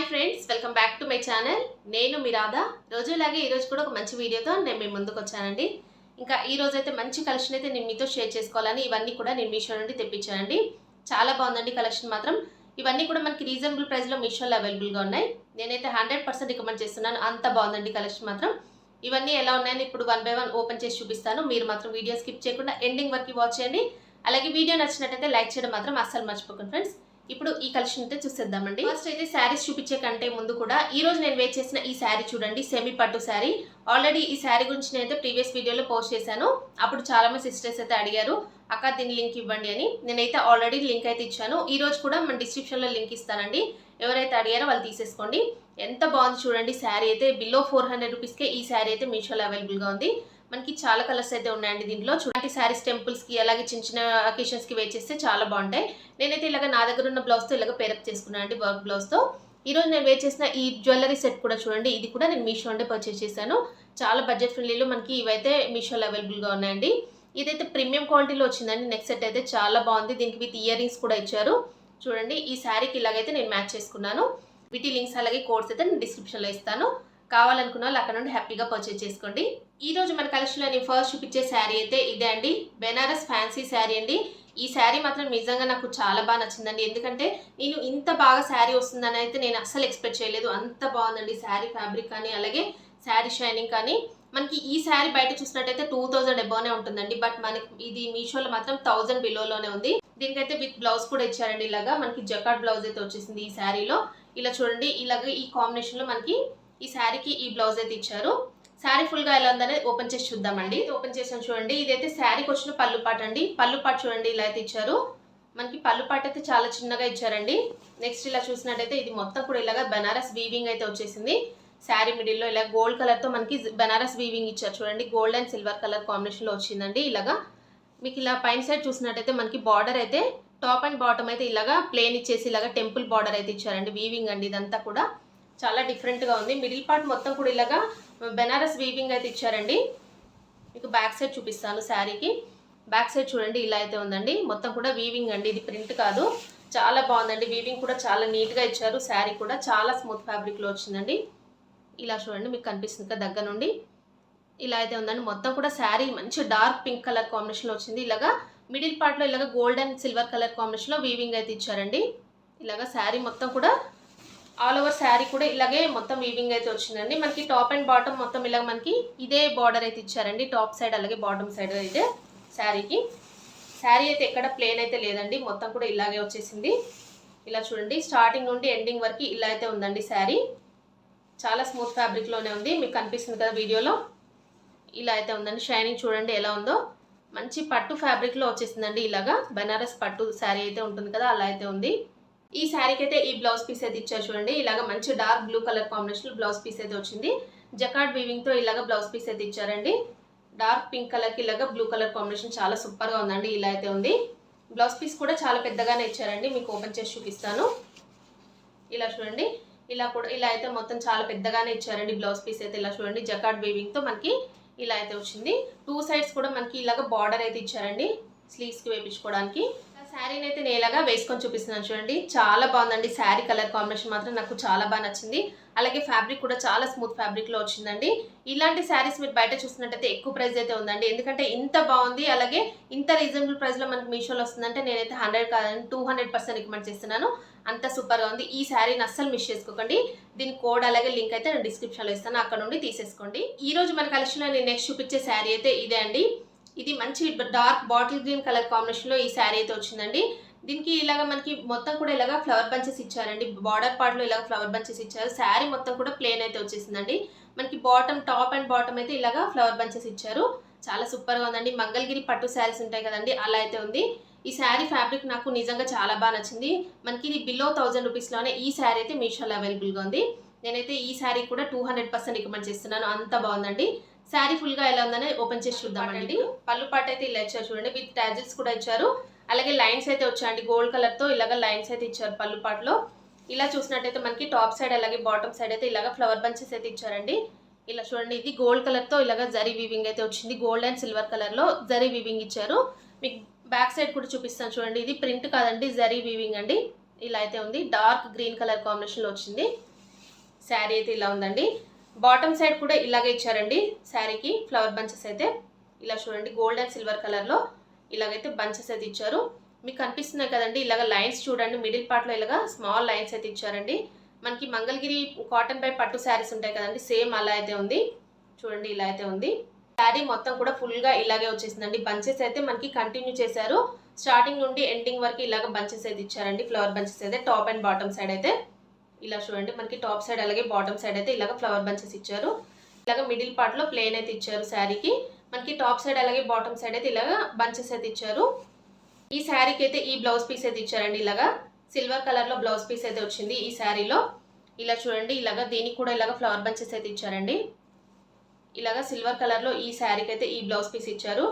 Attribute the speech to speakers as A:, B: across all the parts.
A: Hi friends welcome back to my channel. నేను మీ రాధా. రోజులాగే ఈరోజు కూడా ఒక మంచి వీడియోతో నేను మీ ముందుకు వచ్చానండి. ఇంకా ఈ రోజు అయితే మంచి కలెక్షన్ అయితే నేను మీతో షేర్ చేసుకోవాలని ఇవన్నీ కూడా నేను మీషో నుండి తెప్పించానండి. చాలా బాగుందండి కలెక్షన్ మాత్రం. ఇవన్నీ కూడా మనకి రీజనబుల్ ప్రైస్లో మీషోలో అవైలబుల్గా ఉన్నాయి. నేనైతే హండ్రెడ్ పర్సెంట్ రికమెండ్ చేస్తున్నాను. అంత బాగుందండి కలెక్షన్ మాత్రం. ఇవన్నీ ఎలా ఉన్నాయని ఇప్పుడు వన్ బై వన్ ఓపెన్ చేసి చూపిస్తాను. మీరు మాత్రం వీడియో స్కిప్ చేయకుండా ఎండింగ్ వరకు వాచ్ చేయండి. అలాగే వీడియో నచ్చినట్టయితే లైక్ చేయడం మాత్రం అస్సలు మర్చిపోకండి ఫ్రెండ్స్. ఇప్పుడు ఈ కలెక్షన్ అయితే చూసేద్దామండి. ఫస్ట్ అయితే శారీస్ చూపించే కంటే ముందు కూడా ఈ రోజు నేను వేర్ చేసిన ఈ శారీ చూడండి సెమీ పట్టు శారీ. ఆల్రెడీ ఈ శారీ గురించి నేనైతే ప్రీవియస్ వీడియోలో పోస్ట్ చేశాను. అప్పుడు చాలా మంది సిస్టర్స్ అయితే అడిగారు అక్క దీని లింక్ ఇవ్వండి అని. నేనైతే ఆల్రెడీ లింక్ అయితే ఇచ్చాను. ఈ రోజు కూడా మన డిస్క్రిప్షన్లో లింక్ ఇస్తానండి. ఎవరైతే అడిగారో వాళ్ళు తీసేసుకోండి. ఎంత బాగుంది చూడండి శారీ అయితే. బిలో ఫోర్ హండ్రెడ్ రూపీస్కే ఈ శారీ అయితే మీషోలో అవైలబుల్గా ఉంది. మనకి చాలా కలర్స్ అయితే ఉన్నాయండి దీంట్లో. చూడండి శారీస్ టెంపుల్స్కి అలాగే చిన్న చిన్న అకేషన్స్కి వేర్ చేస్తే చాలా బాగుంటాయి. నేనైతే ఇలాగ నా దగ్గర ఉన్న బ్లౌజ్తో ఇలాగ పేరప్ చేసుకున్నాను అండి వర్క్ బ్లౌజ్తో ఈరోజు నేను వేర్ చేసిన ఈ జ్యువెలరీ సెట్ కూడా చూడండి ఇది కూడా నేను మీషో అంటే పర్చేస్ చేశాను. చాలా బడ్జెట్ ఫ్రెండ్లీలో మనకి ఇవైతే మీషోలో అవైలబుల్గా ఉన్నాయండి. ఇదైతే ప్రీమియం క్వాలిటీలో వచ్చిందండి నెక్స్ట్ సెట్ అయితే చాలా బాగుంది. దీనికి విత్ ఇయర్ రింగ్స్ కూడా ఇచ్చారు. చూడండి ఈ శారీకి ఇలాగైతే నేను మ్యాచ్ చేసుకున్నాను. వీటి లింక్స్ అలాగే కోడ్స్ అయితే నేను డిస్క్రిప్షన్లో ఇస్తాను. కావాలనుకున్న వాళ్ళు అక్కడ నుండి హ్యాపీగా పర్చేస్ చేసుకోండి. ఈ రోజు మన కలెక్షన్లో నేను ఫస్ట్ చూపించే శారీ అయితే ఇదే అండి. బెనారస్ ఫ్యాన్సీ శారీ అండి. ఈ శారీ మాత్రం నిజంగా నాకు చాలా బాగా నచ్చిందండి. ఎందుకంటే నేను ఇంత బాగా శారీ వస్తుందని అయితే నేను అస్సలు ఎక్స్పెక్ట్ చేయలేదు. అంత బాగుందండి శారీ ఫ్యాబ్రిక్ కానీ అలాగే శారీ షైనింగ్ కానీ. మనకి ఈ శారీ బయట చూసినట్టయితే టూ థౌజండ్ ఎబోనే ఉంటుందండి. బట్ మనకి ఇది మీషోలో మాత్రం థౌజండ్ బిలోలోనే ఉంది. దీనికైతే విత్ బ్లౌజ్ కూడా ఇచ్చారండి ఇలాగా. మనకి జకాట్ బ్లౌజ్ అయితే వచ్చేసింది ఈ శారీలో. ఇలా చూడండి. ఇలాగ ఈ కాంబినేషన్లో మనకి ఈ శారీకి ఈ బ్లౌజ్ అయితే ఇచ్చారు శారీ ఫుల్గా ఎలా ఉందనేది ఓపెన్ చేసి చూద్దామండి. ఓపెన్ చేసాం చూడండి. ఇదైతే శారీకి వచ్చిన పళ్ళు పాట అండి. పళ్ళు పాట చూడండి ఇలా అయితే ఇచ్చారు. మనకి పళ్ళు పాట అయితే చాలా చిన్నగా ఇచ్చారండి. నెక్స్ట్ ఇలా చూసినట్టయితే ఇది మొత్తం కూడా ఇలాగా బెనారస్ వీవింగ్ అయితే వచ్చేసింది. శారీ మిడిల్లో ఇలా గోల్డ్ కలర్తో మనకి బెనారస్ వీవింగ్ ఇచ్చారు చూడండి. గోల్డ్ అండ్ సిల్వర్ కలర్ కాంబినేషన్లో వచ్చిందండి ఇలాగా. మీకు ఇలా పైన సైడ్ చూసినట్టయితే మనకి బార్డర్ అయితే టాప్ అండ్ బాటమ్ అయితే ఇలాగా ప్లేన్ ఇచ్చేసి ఇలాగా టెంపుల్ బార్డర్ అయితే ఇచ్చారండి. వీవింగ్ అండి ఇదంతా కూడా. చాలా డిఫరెంట్గా ఉంది. మిడిల్ పార్ట్ మొత్తం కూడా ఇలాగా uh, బెనారస్ వీవింగ్ అయితే ఇచ్చారండి. మీకు బ్యాక్ సైడ్ చూపిస్తాను శారీకి. బ్యాక్ సైడ్ చూడండి ఇలా అయితే ఉందండి. మొత్తం కూడా వీవింగ్ అండి. ఇది ప్రింట్ కాదు. చాలా బాగుందండి. వీవింగ్ కూడా చాలా నీట్గా ఇచ్చారు. శారీ కూడా చాలా స్మూత్ ఫ్యాబ్రిక్లో వచ్చిందండి. ఇలా చూడండి మీకు కనిపిస్తుంది కదా దగ్గర నుండి. ఇలా అయితే ఉందండి. మొత్తం కూడా శారీ మంచి డార్క్ పింక్ కలర్ కాంబినేషన్లో వచ్చింది. ఇలాగా మిడిల్ పార్ట్లో ఇలాగ గోల్డ్ అండ్ సిల్వర్ కలర్ కాంబినేషన్లో వీవింగ్ అయితే ఇచ్చారండి. ఇలాగ శారీ మొత్తం కూడా ఆల్ ఓవర్ శారీ కూడా ఇలాగే మొత్తం వీవింగ్ అయితే వచ్చిందండి. మనకి టాప్ అండ్ బాటమ్ మొత్తం ఇలా మనకి ఇదే బార్డర్ అయితే ఇచ్చారండి. టాప్ సైడ్ అలాగే బాటమ్ సైడ్ అయితే శారీకి. శారీ అయితే ఎక్కడ ప్లేన్ అయితే లేదండి. మొత్తం కూడా ఇలాగే వచ్చేసింది. ఇలా చూడండి స్టార్టింగ్ నుండి ఎండింగ్ వరకు ఇలా అయితే ఉందండి శారీ. చాలా స్మూత్ ఫ్యాబ్రిక్లోనే ఉంది. మీకు కనిపిస్తుంది కదా వీడియోలో? ఇలా అయితే ఉందండి. షైనింగ్ చూడండి ఎలా ఉందో. మంచి పట్టు ఫ్యాబ్రిక్లో వచ్చేసిందండి ఇలాగా. బెనారస్ పట్టు శారీ అయితే ఉంటుంది కదా అలా అయితే ఉంది. ఈ శారీకి అయితే ఈ బ్లౌజ్ పీస్ అయితే ఇచ్చారు చూడండి. ఇలాగ మంచి dark blue colour combination blouse piece అయితే వచ్చింది. జకాట్ వీవింగ్తో ఇలాగ బ్లౌజ్ పీస్ అయితే ఇచ్చారండి. డార్క్ పింక్ కలర్కి ఇలాగ బ్లూ కలర్ కాంబినేషన్ చాలా సూపర్గా ఉందండి. ఇలా అయితే ఉంది. బ్లౌజ్ పీస్ కూడా చాలా పెద్దగానే ఇచ్చారండి. మీకు ఓపెన్ చేసి చూపిస్తాను. ఇలా చూడండి. ఇలా కూడా ఇలా అయితే మొత్తం చాలా పెద్దగానే ఇచ్చారండి బ్లౌజ్ పీస్ అయితే. ఇలా చూడండి. జకాట్ వీవింగ్తో మనకి ఇలా అయితే వచ్చింది. టూ సైడ్స్ కూడా మనకి ఇలాగ బార్డర్ అయితే ఇచ్చారండి. స్లీవ్స్కి వేపించుకోవడానికి. శారీని అయితే నేలగా వేసుకొని చూపిస్తున్నాను చూడండి. చాలా బాగుందండి శారీ కలర్ కాంబినేషన్ మాత్రం నాకు చాలా బాగా నచ్చింది. అలాగే ఫ్యాబ్రిక్ కూడా చాలా స్మూత్ ఫ్యాబ్రిక్లో వచ్చిందండి. ఇలాంటి శారీస్ మీరు బయట చూసినట్టయితే ఎక్కువ ప్రైస్ అయితే ఉందండి. ఎందుకంటే ఇంత బాగుంది అలాగే ఇంత రీజనబుల్ ప్రైస్లో మనకి మీషోలో వస్తుందంటే నేనైతే హండ్రెడ్ కాదని టూ హండ్రెడ్ పర్సెంట్ రికమెండ్ చేస్తున్నాను. అంత సూపర్గా ఉంది. ఈ శారీని అస్సలు మిస్ చేసుకోకండి. దీని కోడ్ అలాగే లింక్ అయితే నేను డిస్క్రిప్షన్లో ఇస్తాను. అక్కడ నుండి తీసేసుకోండి. ఈరోజు మన కలెక్షన్లో నేను నెక్స్ట్ చూపించే శారీ అయితే ఇదే అండి. ఇది మంచి డార్క్ బాటిల్ గ్రీన్ కలర్ కాంబినేషన్లో ఈ శారీ అయితే వచ్చిందండి. దీనికి ఇలాగ మనకి మొత్తం కూడా ఇలాగ ఫ్లవర్ బంచెస్ ఇచ్చారండి. బార్డర్ పార్ట్లో ఇలాగ ఫ్లవర్ బంచెస్ ఇచ్చారు. శారీ మొత్తం కూడా ప్లేన్ అయితే వచ్చేసిందండి. మనకి బాటమ్ టాప్ అండ్ బాటమ్ అయితే ఇలాగ ఫ్లవర్ బంచెస్ ఇచ్చారు. చాలా సూపర్గా ఉందండి. మంగళగిరి పట్టు శారీస్ ఉంటాయి కదండి అలా అయితే ఉంది. ఈ శారీ ఫ్యాబ్రిక్ నాకు నిజంగా చాలా బాగా నచ్చింది. మనకి ఇది బిలో థౌజండ్ రూపీస్లోనే ఈ శారీ అయితే మీషోలో అవైలబుల్గా ఉంది. నేనైతే ఈ శారీ కూడా టూ హండ్రెడ్ పర్సెంట్ రికమెండ్ చేస్తున్నాను. అంత బాగుందండి. శారీ ఫుల్గా ఎలా ఉందని ఓపెన్ చేసి చూద్దామండి. పళ్ళు పాట అయితే ఇలా ఇచ్చారు చూడండి. విత్ టాజిల్స్ కూడా ఇచ్చారు. అలాగే లైన్స్ అయితే వచ్చాయండి. గోల్డ్ కలర్తో ఇలాగ లైన్స్ అయితే ఇచ్చారు పళ్ళు పాటలో ఇలా చూసినట్టయితే మనకి టాప్ సైడ్ అలాగే బాటమ్ సైడ్ అయితే ఇలాగ ఫ్లవర్ బంచెస్ అయితే ఇచ్చారండి. ఇలా చూడండి. ఇది గోల్డ్ కలర్తో ఇలాగ జరీ వీవింగ్ అయితే వచ్చింది. గోల్డ్ అండ్ సిల్వర్ కలర్లో జరీ వీవింగ్ ఇచ్చారు. మీకు బ్యాక్ సైడ్ కూడా చూపిస్తాను చూడండి. ఇది ప్రింట్ కాదండి జరీ వీవింగ్ అండి. ఇలా అయితే ఉంది. డార్క్ గ్రీన్ కలర్ కాంబినేషన్లో వచ్చింది. శారీ అయితే ఇలా ఉందండి. బాటమ్ సైడ్ కూడా ఇలాగే ఇచ్చారండి. శారీకి ఫ్లవర్ బంచెస్ అయితే. ఇలా చూడండి గోల్డ్ అండ్ సిల్వర్ కలర్లో ఇలాగైతే బంచెస్ అయితే ఇచ్చారు. మీకు కనిపిస్తున్నాయి కదండి ఇలాగ లైన్స్ చూడండి. మిడిల్ పార్ట్లో ఇలాగా స్మాల్ లైన్స్ అయితే ఇచ్చారండి. మనకి మంగళగిరి కాటన్ పై పట్టు శారీస్ ఉంటాయి కదండి సేమ్ అలా అయితే ఉంది. చూడండి ఇలా అయితే ఉంది. శారీ మొత్తం కూడా ఫుల్గా ఇలాగే వచ్చేసిందండి. బంచెస్ అయితే మనకి కంటిన్యూ చేశారు. స్టార్టింగ్ నుండి ఎండింగ్ వరకు ఇలాగ బంచెస్ అయితే ఇచ్చారండి. ఫ్లవర్ బంచెస్ అయితే టాప్ అండ్ బాటమ్ సైడ్ అయితే. ఇలా చూడండి మనకి టాప్ సైడ్ అలాగే బాటమ్ సైడ్ అయితే ఇలాగ ఫ్లవర్ బంచెస్ ఇచ్చారు. ఇలాగ మిడిల్ పార్ట్లో ప్లేన్ అయితే ఇచ్చారు శారీకి. మనకి టాప్ సైడ్ అలాగే బాటమ్ సైడ్ అయితే ఇలాగ బంచెస్ అయితే ఇచ్చారు. ఈ శారీకి అయితే ఈ బ్లౌజ్ పీస్ అయితే ఇచ్చారండి ఇలాగా. సిల్వర్ కలర్లో బ్లౌజ్ పీస్ అయితే వచ్చింది ఈ శారీలో. ఇలా చూడండి ఇలాగా దీనికి కూడా ఇలాగ ఫ్లవర్ బంచెస్ అయితే ఇచ్చారండి. ఇలాగా సిల్వర్ కలర్లో ఈ శారీకి అయితే ఈ బ్లౌజ్ పీస్ ఇచ్చారు.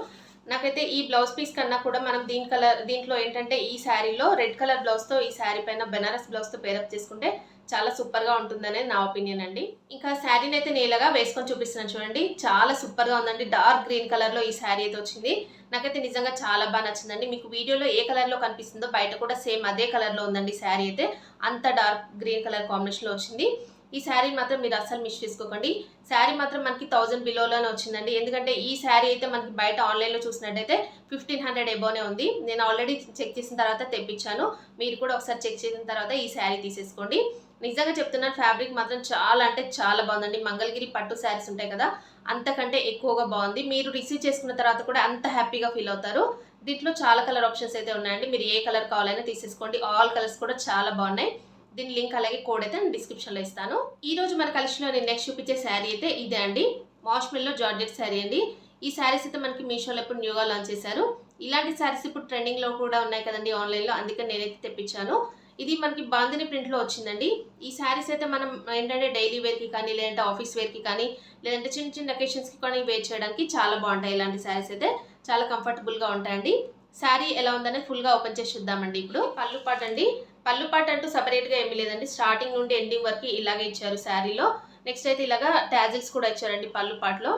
A: నాకైతే ఈ బ్లౌజ్ పీస్ కన్నా కూడా మనం దీని కలర్ దీంట్లో ఏంటంటే ఈ శారీలో రెడ్ కలర్ బ్లౌజ్తో ఈ శారీ పైన బెనారస్ బ్లౌజ్తో పేరప్ చేసుకుంటే చాలా సూపర్గా ఉంటుందనే నా ఒపీనియన్ అండి. ఇంకా శారీని అయితే నేలగా వేసుకొని చూపిస్తున్నాను చూడండి. చాలా సూపర్గా ఉందండి. డార్క్ గ్రీన్ కలర్లో ఈ శారీ అయితే వచ్చింది. నాకైతే నిజంగా చాలా బాగా నచ్చిందండి. మీకు వీడియోలో ఏ కలర్లో కనిపిస్తుందో బయట కూడా సేమ్ అదే కలర్లో ఉందండి శారీ అయితే. అంత డార్క్ గ్రీన్ కలర్ కాంబినేషన్లో వచ్చింది. ఈ శారీ మాత్రం మీరు అస్సలు మిస్ చేసుకోకండి. శారీ మాత్రం మనకి థౌజండ్ బిలోలోనే వచ్చిందండి. ఎందుకంటే ఈ శారీ అయితే మనకి బయట ఆన్లైన్లో చూసినట్టయితే ఫిఫ్టీన్ హండ్రెడ్ ఎబోనే ఉంది. నేను ఆల్రెడీ చెక్ చేసిన తర్వాత తెప్పించాను. మీరు కూడా ఒకసారి చెక్ చేసిన తర్వాత ఈ శారీ తీసేసుకోండి. నిజంగా చెప్తున్నాను ఫ్యాబ్రిక్ మాత్రం చాలా అంటే చాలా బాగుందండి. మంగళగిరి పట్టు శారీస్ ఉంటాయి కదా అంతకంటే ఎక్కువగా బాగుంది. మీరు రిసీవ్ చేసుకున్న తర్వాత కూడా అంత హ్యాపీగా ఫీల్ అవుతారు. దీంట్లో చాలా కలర్ ఆప్షన్స్ అయితే ఉన్నాయండి. మీరు ఏ కలర్ కావాలైనా తీసేసుకోండి. ఆల్ కలర్స్ కూడా చాలా బాగున్నాయి. దీని లింక్ అలాగే కోడ్ అయితే నేను డిస్క్రిప్షన్లో ఇస్తాను. ఈ రోజు మన కలెక్షన్లో నేను నెక్స్ట్ చూపించే శారీ అయితే ఇదే అండి. మాష్మెల్లో జార్జెట్ శారీ అండి. ఈ శారీస్ అయితే మనకి మీషోలో ఇప్పుడు న్యూగా లాంచ్ చేశారు. ఇలాంటి శారీస్ ఇప్పుడు ట్రెండింగ్లో కూడా ఉన్నాయి కదండి ఆన్లైన్లో అందుకని నేనైతే తెప్పించాను. ఇది మనకి బాందిని ప్రింట్లో వచ్చిందండి. ఈ శారీస్ అయితే మనం ఏంటంటే డైలీ వేర్కి కానీ లేదంటే ఆఫీస్ వేర్కి కానీ లేదంటే చిన్న చిన్న అకేషన్స్కి కానీ వేర్ చేయడానికి చాలా బాగుంటాయి ఇలాంటి శారీస్ అయితే. చాలా కంఫర్టబుల్గా ఉంటాయండి. శారీ ఎలా ఉందనే ఫుల్గా ఓపెన్ చేసి చూద్దామండి ఇప్పుడు. పళ్ళు పాట అండి పళ్ళు పాట అంటూ సపరేట్గా ఏమీ లేదండి. స్టార్టింగ్ నుండి ఎండింగ్ వరకు ఇలాగే ఇచ్చారు శారీలో. నెక్స్ట్ అయితే ఇలాగా ట్యాజిల్స్ కూడా ఇచ్చారండి పళ్ళు పాటలో.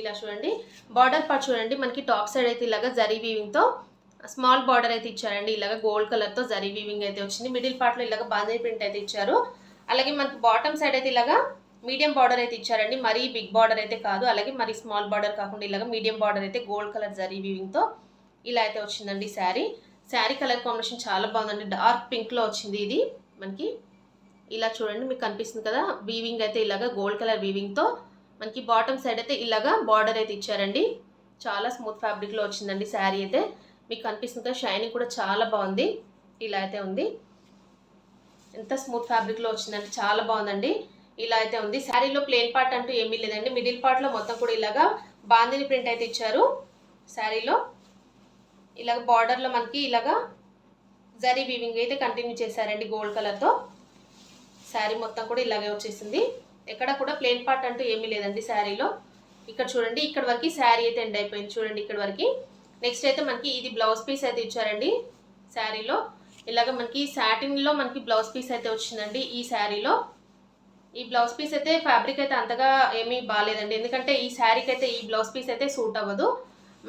A: ఇలా చూడండి. బార్డర్ పార్ట్ చూడండి. మనకి టాప్ సైడ్ అయితే ఇలాగా జరీ వీవింగ్తో స్మాల్ బార్డర్ అయితే ఇచ్చారండి. ఇలాగ గోల్డ్ కలర్తో జరీ వీవింగ్ అయితే వచ్చింది. మిడిల్ పార్ట్లో ఇలాగ బాంజీ ప్రింట్ అయితే ఇచ్చారు. అలాగే మనకి బాటమ్ సైడ్ అయితే ఇలాగా మీడియం బార్డర్ అయితే ఇచ్చారండి. మరీ బిగ్ బార్డర్ అయితే కాదు. అలాగే మరి స్మాల్ బార్డర్ కాకుండా ఇలాగ మీడియం బార్డర్ అయితే గోల్డ్ కలర్ జరీ వీవింగ్తో ఇలా అయితే వచ్చిందండి శారీ. శారీ కలర్ కాంబినేషన్ చాలా బాగుందండి. డార్క్ పింక్లో వచ్చింది ఇది మనకి. ఇలా చూడండి మీకు కనిపిస్తుంది కదా? వీవింగ్ అయితే ఇలాగా గోల్డ్ కలర్ వీవింగ్తో మనకి బాటమ్ సైడ్ అయితే ఇలాగా బార్డర్ అయితే ఇచ్చారండి. చాలా స్మూత్ ఫ్యాబ్రిక్లో వచ్చిందండి శారీ అయితే. మీకు కనిపిస్తుంది కదా షైనింగ్ కూడా చాలా బాగుంది. ఇలా అయితే ఉంది. ఎంత స్మూత్ ఫ్యాబ్రిక్లో వచ్చిందంటే చాలా బాగుందండి. ఇలా అయితే ఉంది. శారీలో ప్లేన్ పార్ట్ అంటూ ఏమీ లేదండి. మిడిల్ పార్ట్లో మొత్తం కూడా ఇలాగా బాందిని ప్రింట్ అయితే ఇచ్చారు శారీలో. ఇలాగ బార్డర్లో మనకి ఇలాగా జరీ వీవింగ్ అయితే కంటిన్యూ చేశారండి గోల్డ్ కలర్తో శారీ మొత్తం కూడా ఇలాగే వచ్చేసింది. ఎక్కడ కూడా ప్లేన్ పార్ట్ అంటూ ఏమీ లేదండి శారీలో ఇక్కడ చూడండి ఇక్కడ వరకు శారీ అయితే ఎండ్ అయిపోయింది. చూడండి ఇక్కడ వరకు. నెక్స్ట్ అయితే మనకి ఇది బ్లౌజ్ పీస్ అయితే ఇచ్చారండి శారీలో ఇలాగ మనకి సాటిన్లో మనకి బ్లౌజ్ పీస్ అయితే వచ్చిందండి ఈ శారీలో ఈ బ్లౌజ్ పీస్ అయితే ఫ్యాబ్రిక్ అయితే అంతగా ఏమీ బాగాలేదండి. ఎందుకంటే ఈ శారీకి అయితే ఈ బ్లౌజ్ పీస్ అయితే సూట్ అవ్వదు.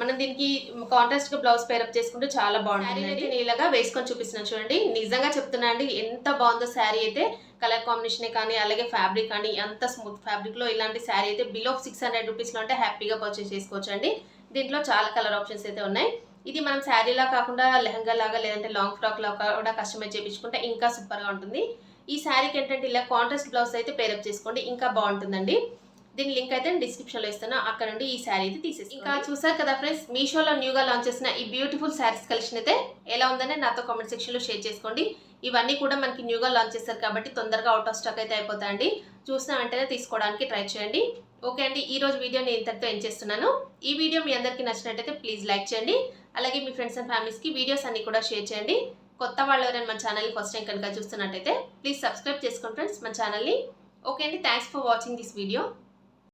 A: మనం దీనికి కాంట్రాస్ట్గా బ్లౌజ్ పేరప్ చేసుకుంటే చాలా బాగుంటుంది నేను ఇలాగా వేసుకొని చూపిస్తున్నాను చూడండి. నిజంగా చెప్తున్నా అండి ఎంత బాగుందో శారీ అయితే కలర్ కాంబినేషన్ కానీ అలాగే ఫ్యాబ్రిక్ కానీ ఎంత స్మూత్ ఫ్యాబ్రిక్లో ఇలాంటి శారీ అయితే బిలో సిక్స్ హండ్రెడ్ రూపీస్లో అంటే హ్యాపీగా పర్చేస్ చేసుకోవచ్చు అండి. దీంట్లో చాలా కలర్ ఆప్షన్స్ అయితే ఉన్నాయి. ఇది మనం శారీలా కాకుండా లెహంగా లాగా లేదంటే లాంగ్ ఫ్రాక్ లాగా కూడా కస్టమైజ్ చేయించుకుంటే ఇంకా సూపర్గా ఉంటుంది. ఈ శారీకి ఏంటంటే ఇలా కాంట్రాస్ట్ బ్లౌజ్ అయితే పేరప్ చేసుకోండి ఇంకా బాగుంటుందండి. దీని లింక్ అయితే డిస్క్రిప్షన్లో ఇస్తాను. అక్కడ నుండి ఈ శారీ అయితే తీసేసి ఇంకా చూసారు కదా ఫ్రెండ్స్ మీషోలో న్యూగా లాంచ్ చేసిన ఈ బ్యూటిఫుల్ శారీస్ కలెక్షన్ అయితే ఎలా ఉందని నాతో కామెంట్ సెక్షన్లో షేర్ చేసుకోండి. ఇవన్నీ కూడా మనకి న్యూగా లాంచ్ చేస్తారు కాబట్టి తొందరగా అవుట్ ఆఫ్ స్టాక్ అయితే అయిపోతాయండి. చూసిన వెంటనే తీసుకోవడానికి ట్రై చేయండి. ఓకే అండి ఈ రోజు వీడియో నేను ఇంతటితో ఏం చేస్తున్నాను. ఈ వీడియో మీ అందరికీ నచ్చినట్టయితే ప్లీజ్ లైక్ చేయండి. అలాగే మీ ఫ్రెండ్స్ అండ్ ఫ్యామిలీస్కి వీడియోస్ అన్ని కూడా షేర్ చేయండి. కొత్త వాళ్ళు ఎవరైనా మన ఛానల్ని ఫస్ట్ టైం కనుక చూస్తున్నట్టయితే ప్లీజ్ సబ్స్క్రైబ్ చేసుకోండి ఫ్రెండ్స్ మన ఛానల్ని ఓకే అండి thanks for watching this video